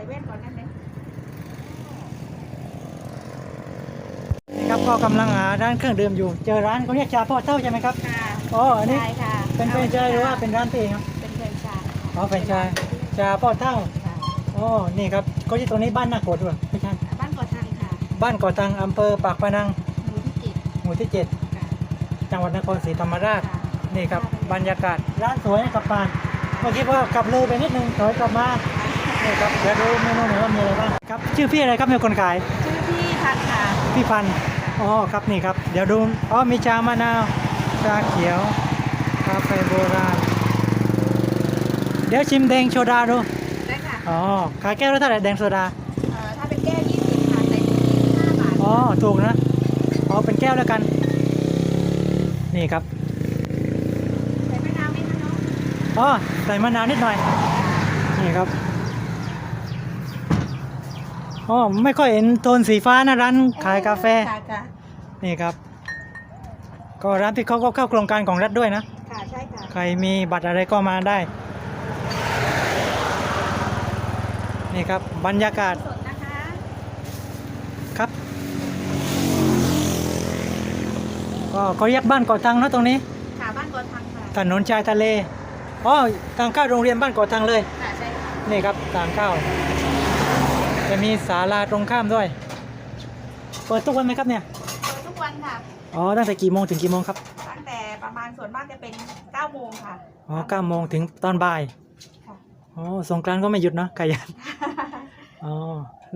ส่แว่นก่อนได้ไหมครับก็กำลังหาร้านเครื่องดื่มอยู่ เจอร้านเขาเรียกชาพ่อเท่าใช่ไหมครับ ค่ะอ๋ออันนี้ ใช่ค่ะเป็นแฟรนไชส์หรือว่าเป็นร้านตัวเองครับ เป็นแฟรนไชส์อ๋อแฟรนไชส์ชาพ่อเท่าค่ะอ๋อนี่ครับก็ที่ตรงนี้บ้านนาโกดด้วยไม่ใช่บ้านก่อทางค่ะบ้านก่อตังอำเภอปากพนังหมู่ที่เจ็ดหมู่ที่ค่ะ7จังหวัดนครศรีธรรมราชค่ะนี่ครับบรรยากาศร้านสวยนะครับปานเมื่อกี้ว่ากลับเลยไปนิดนึงถอยกลับมา นี่ครับเดี๋ยวดูเมนูหน่อยว่ามีอะไรบ้างครับชื่อพี่อะไรครับมีคนขาย ชื่อพี่พัดค่ะพี่พันธุ์อ๋อครับนี่ครับ เดี๋ยวดูอ๋อมีชามะนาวชาเขียวกาแฟโบราณ เดี๋ยวชิมแดงโซดาดูได้ค่ะอ๋อขายแก้วละเท่าไหร่แดงโซดาเอ่อถ้าเป็นแก้ว20ค่ะใส่ถุง25บาทอ๋อถูกนะอ๋อเป็นแก้วแล้วกัน นี่ครับใส่มะนาวไหมคะน้องอ๋อใส่มะนาวนิดหน่อยนี่ครับ อ๋อไม่ค่อยเห็นโทนสีฟ้านะร้านขายกาแฟค่ะค่ะนี่ครับ ก็ร้านพี่เขาก็เข้าโครงการของรัฐด้วยนะ ค่ะใช่ค่ะ ใครมีบัตรอะไรก็มาได้ นี่ครับบรรยากาศสดนะคะครับ ก็เขาเรียกบ้านเกาะตังนะตรงนี้ ค่ะบ้านก่อทางค่ะถนนชายทะเลอ๋อทางเข้าโรงเรียนบ้านเกาะตังเลย ค่ะใช่ค่ะนี่ครับทางเข้า จะมีศาลาตรงข้ามด้วย เปิดทุกวันไหมครับเนี่ย เปิดทุกวันค่ะ อ๋อ ตั้งแต่กี่โมงถึงกี่โมงครับ ตั้งแต่ประมาณส่วนมากจะเป็น9โมงค่ะ อ๋อเก้าโมงถึงตอนบ่ายค่ะ อ๋อ สงกรานต์ก็ไม่หยุดเนอะขยัน อ๋อ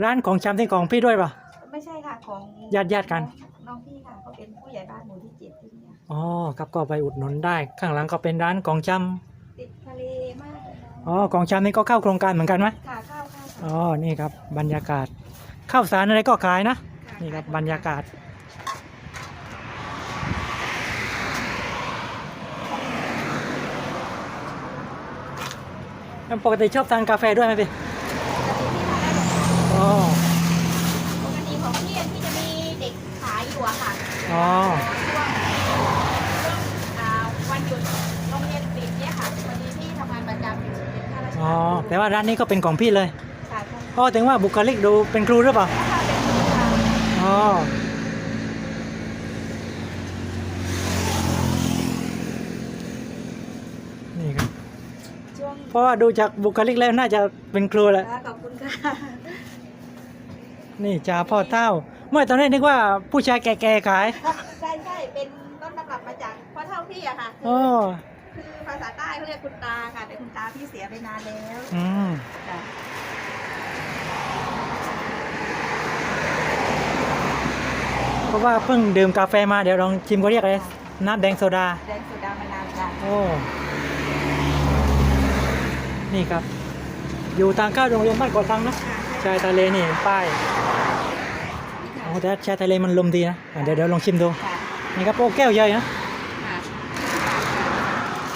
ร้านของชำที่ของพี่ด้วยป่ะไม่ใช่ค่ะ ของญาติญาติกัน น้องพี่ค่ะเขาเป็นผู้ใหญ่บ้านหมู่ที่เจ็ดที่เนี่ยอ๋อ ครับก็ไปอุดหนุนได้ ข้างหลังก็เป็นร้านของชำติดทะเลมากเลยนะอ๋อ ของชำนี่ก็เข้าโครงการเหมือนกันไหมค่ะข้าวข้าว อ๋อ นี่ครับบรรยากาศ ข้าวสารอะไรก็ขายนะค่ะนี่ครับบรรยากาศแล้วปกติชอบทานกาแฟด้วยไหมพี่ปกติพี่ทำได้หมดค่ะอ๋อปกติของพี่อะพี่จะมีเด็กขายอยู่อะค่ะอ๋อช่วงช่วงอ่าวันหยุดโรงเรียนปิดเนี่ยค่ะวันนี้พี่ทำงานประจำอยู่เป็นข้าราชอ๋อการแต่ว่าร้านนี้ก็เป็นของพี่เลยค่ะใช่ อ๋อถึงว่าบุคลิกดูเป็นครูหรือเปล่าแล้วค่ะเป็นครูค่ะอ๋อนี่ครับช่วงเพราะว่าดูจากบุคลิกแล้วน่าจะเป็นครูแหละค่ะขอบคุณค่ะนี่จ่าพ่อเท่าเมื่อตอนแรกนึกว่าผู้ชายแก่ๆขาย ใช่ใช่เป็นต้นตำรับมาจากพ่อเท่าพี่อะค่ะคืโอ้คือภาษาใต้เขาเรียกคุณตาค่ะแต่คุณตาพี่เสียไปนานแล้วอืมค่ะ เพ ราะว่าเพิ่งดื่มกาแฟมาเดี๋ยวลองชิมเขาเรียกอะไรน้ำแดงโซดา แดงสุดามานานค่ะโอ้ นี่ครับ อยู่ทางเข้าโรงเรียนบ้านเกาะตังนะชายทะเลนี่ป้ายโอ้แต่ชายทะเลมันลมดีนะอะเดี๋ยวเดี๋ยวลองชิมดู ค่ะนี่ครับโอ้แก้วใหญ่นะ ค่ะ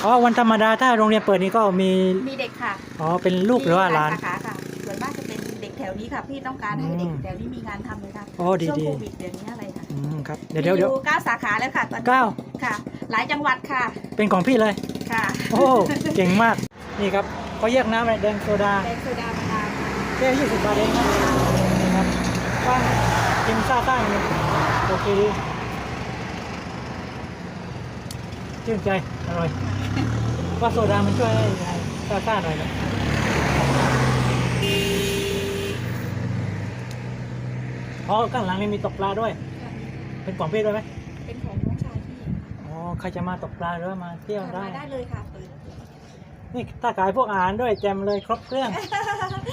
อ๋อวันธรรมดาถ้าโรงเรียนเปิดนี่ก็มี มีเด็กค่ะอ๋อเป็นลูกหรือว่าหลาน มีสขาค่ะส่วนมากจะเป็นเด็กแถวนี้ค่ะ พี่ต้องการให้เด็กอืมแถวนี้มีงานทำเลยค่ะโอ้ดีช่วงดี โควิดเดือนนี้อะไรค่ะอื มครับ เดี๋ยวเดี๋ยวเดี๋ยวมีอเก้าสาขาแล้วค่ะตอนนี้เก้าค่ะ หลายจังหวัดค่ะเป็นของพี่เลย ค่ะโอ้เก่งมาก นี่ครับเขาแยกน้ำอะไรแดงโซดาแดงสุดามานานค่ะแค่ยี่สิบบาทเองครับนี่ครับว่างกินซ่าต้างเลยโอเคดีชื่นใจ อร่อย ว่าโซดามันช่วยให้ซ่าต้าหน่อยนะอ๋อข้างหลังนี่มีตกปลาด้วย เป็นของพี่ด้วยไหมเป็นของน้องชายพี่อ๋อใครจะมาตกปลาหรือว่ามาเที่ยวได้ มาได้เลยค่ะเปิดนี่ถ้าขายพวกอาหารด้วยแจมเลยครบเครื่อง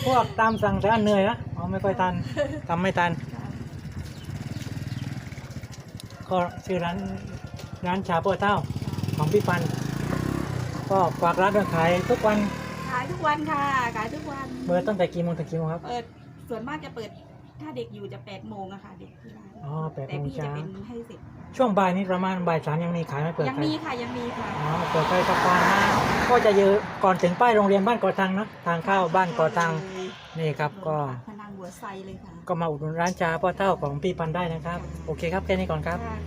พวกตามสั่งแต่ว่าเหนื่อยนะอ๋อไม่ค่อยทันทำไม่ทันค่ะก็ชื่อร้านร้านชาโป้เต้าของพี่ปัน ก็ฝากร้านด้วยขายทุกวัน ขายทุกวันค่ะ ขายทุกวัน เปิดตั้งแต่กี่โมงถึงกี่โมงครับ เปิดส่วนมากจะเปิด ถ้าเด็กอยู่จะแปดโมงอะค่ะเด็กที่ร้านอ๋อแปดแต่โมงพี่จะเช้าเป็นให้เสร็จช่วงบ่ายนี้ประมาณบ่ายสามยังมีขายไหม่เปิดยังขายมีค่ะยังมีค่ะ อ๋อเปิดไฟสะพานมาก็จะอยู่ก่อนถึงป้ายโรงเรียนบ้านก่อตังนะทางเข้าบ้านก่อตังนี่ครับก็ พนังหัวไซเลยค่ะ ก็มาอุดหนุนร้านชาพ่อเต้าของพี่ปันได้นะครับ โอเคครับแค่นี้ก่อนครับค่ะ